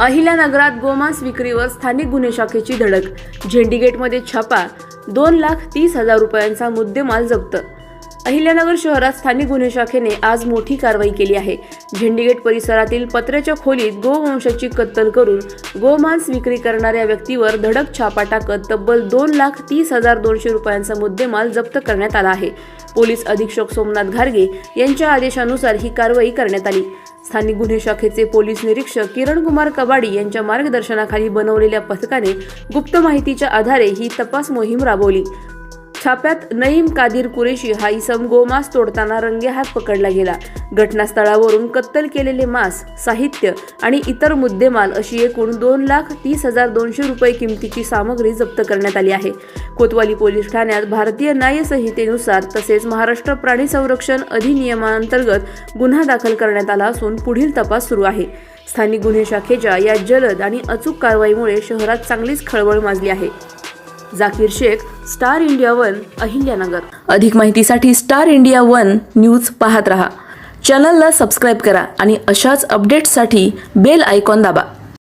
अहिल्या नगरात गोमांस विक्रीवर स्थानिक गुन्हे शाखेची धडक. झेंडीगेटमध्ये छापा दोन लाख तीस हजार रुपयांचा मुद्देमाल जप्त अहिल्यानगर शहरात स्थानिक गुन्हे शाखेने आज मोठी कारवाई केली आहे. झेंडीगेट परिसरातील पत्र्याच्या खोलीत गोवंशाची कत्तल करून गोमांस विक्री करणाऱ्या व्यक्तीवर धडक छापा टाकत तब्बल दोन लाख तीस हजार दोनशे रुपयांचा मुद्देमाल जप्त करण्यात आला आहे. पोलीस अधीक्षक सोमनाथ घारगे यांच्या आदेशानुसार ही कारवाई करण्यात आली. स्थानिक गुन्हे शाखेचे पोलीस निरीक्षक किरण कुमार कबाडी यांच्या मार्गदर्शनाखाली बनवलेल्या पथकाने गुप्त माहितीच्या आधारे ही तपास मोहीम राबवली. छाप्यात नईम कादिर कुरेशी हा इसम गोमास तोडताना रंगेहात पकडला गेला. घटनास्थळावरून कत्तल केलेले मांस साहित्य आणि इतर मुद्देमाल अशी एकूण दोन लाख तीस हजार दोनशे रुपये किमतीची सामग्री जप्त करण्यात आली आहे. कोतवाली पोलीस ठाण्यात भारतीय न्याय संहितेनुसार तसेच महाराष्ट्र प्राणी संरक्षण अधिनियमांतर्गत गुन्हा दाखल करण्यात आला असून पुढील तपास सुरू आहे. स्थानिक गुन्हे शाखेच्या या जलद आणि अचूक कारवाईमुळे शहरात चांगलीच खळबळ माजली आहे. Zakir Shaikh Star India one Ahilyanagar अधिक माहितीसाठी स्टार इंडिया वन न्यूज पाहत रहा. चॅनलला सबस्क्राईब करा आणि अशाच अपडेट्ससाठी बेल आयकॉन दाबा.